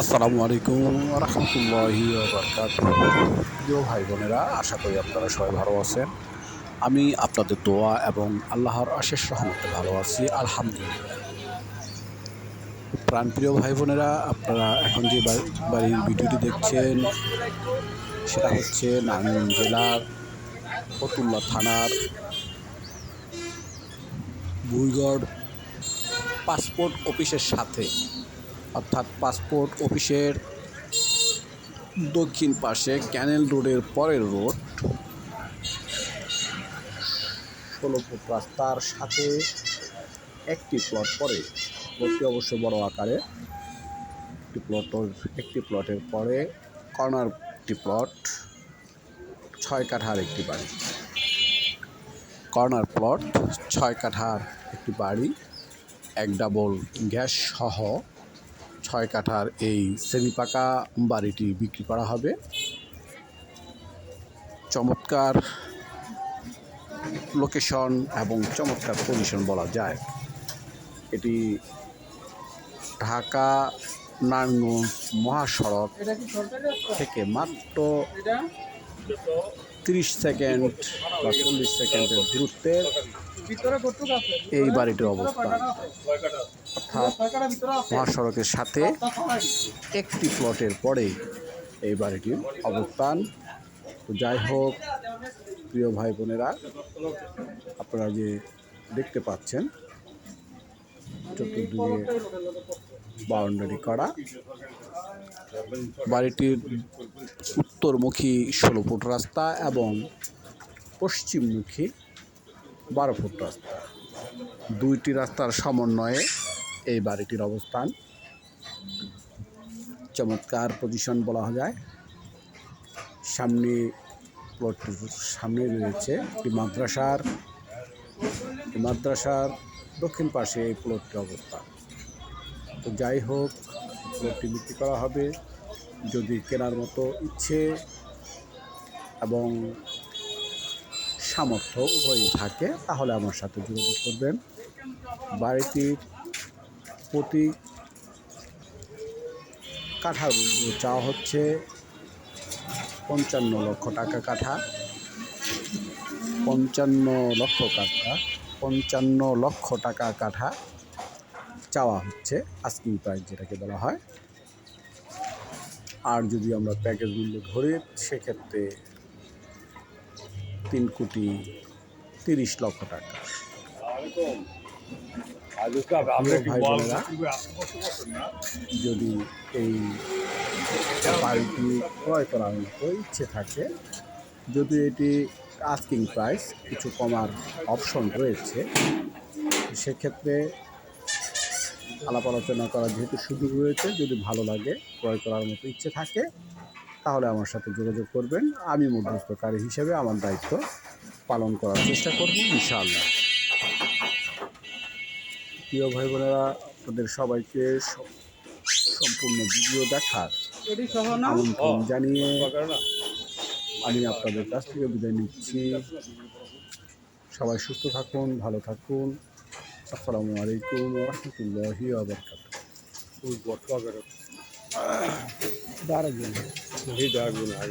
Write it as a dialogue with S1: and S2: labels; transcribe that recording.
S1: আসসালামু আলাইকুম রহমতুল্লাহি প্রিয় ভাই বোনেরা আশা করি আপনারা সবাই ভালো আছেন। আমি আপনাদের দোয়া এবং আল্লাহর আশেষ রহমতে ভালো আছি, আলহামদুলিল্লাহ। প্রাণপ্রিয় ভাই বোনেরা আপনারা এখন যে বাড়ি- বাড়ির ভিডিওটি দেখছেন, সেটা হচ্ছে নারায়ণগঞ্জ জেলার ফতুল্লা থানার ভুইগড় পাসপোর্ট অফিসের সাথে। অর্থাৎ পাসপোর্ট অফিসের দক্ষিণ পাশে ক্যানেল রোডের পরের রোড, ষোলো ফুট রাস্তার সাথে একটি প্লট পরে। প্লটটি অবশ্য বড় আকারে। একটি প্লট একটি প্লটের পরে কর্নার একটি প্লট ছয় কাঠার একটি বাড়ি। কর্নার প্লট ছয় কাঠার একটি বাড়ি, এক ডাবল গ্যাস সহ ছয় কাঠার এই সেমি পাকা বাড়িটি বিক্রি করা হবে। চমৎকার লোকেশন এবং চমৎকার পজিশন বলা যায়। এটি ঢাকা নারায়ণগঞ্জ মহাসড়ক থেকে মাত্র তিরিশ সেকেন্ড বা চল্লিশ সেকেন্ডের দূরত্বে এই বাড়িটির অবস্থান অর্থাৎ
S2: আছে?
S1: মহাসড়কের সাথে একটি প্লটের পরে এই বাড়িটির অবস্থান। তো যাই হোক প্রিয় ভাই বোনেরা আপনারা যে দেখতে পাচ্ছেন চতুর্দিকে বাউন্ডারি করা। বাড়িটির উত্তরমুখী ষোলো ফুট রাস্তা এবং পশ্চিমমুখী বারো ফুট রাস্তা। দুইটি রাস্তার সমন্বয়ে এই বাড়িটির অবস্থান। চমৎকার পজিশন বলা যায়। সামনে প্লটটির সামনে রয়েছে একটি মাদ্রাসার। মাদ্রাসার দক্ষিণ পাশে এই প্লটটির অবস্থান। তো যাই হোক প্লটটি বিক্রি করা হবে। যদি কেনার মতো ইচ্ছে এবং সামর্থ্য উভয়ই থাকে, তাহলে আমার সাথে যোগাযোগ করবেন। বাড়িটির প্রতি মূল্য চাওয়া হচ্ছে পঞ্চান্ন লক্ষ টাকা কাঠা। পঞ্চান্ন লক্ষ কাঠা, পঞ্চান্ন লক্ষ টাকা কাঠা চাওয়া হচ্ছে আস্কিং প্রাইস যেটাকে বলা হয়। আর যদি আমরা প্যাকেজ মূল্য ধরি, সেক্ষেত্রে তিন কোটি তিরিশ লক্ষ টাকা। যদি এই বাড়িটি ক্রয় করার মতো ইচ্ছে থাকে যদি এটি আস্কিং প্রাইস কিছু কমার অপশন রয়েছে সেক্ষেত্রে আলাপ আলোচনা করার যেহেতু সুযোগ রয়েছে যদি ভালো লাগে ক্রয় করার মতো ইচ্ছে থাকে তাহলে আমার সাথে যোগাযোগ করবেন। আমি মধ্যস্থকারী হিসেবে আমার দায়িত্ব পালন করার চেষ্টা করব ইনশাআল্লাহ। প্রিয় ভাই বোনেরা আপনাদের সবাইকে সম্পূর্ণ ভিডিও দেখার আমন্ত্রণ জানিয়ে আমি আপনাদের কাছ থেকে বিদায় নিচ্ছি। সবাই সুস্থ থাকুন ভালো থাকুন। আসসালামু আলাইকুম রহমতুল্লাহি আবরকাত দাঁড়াবেন
S3: नहीं डाक बना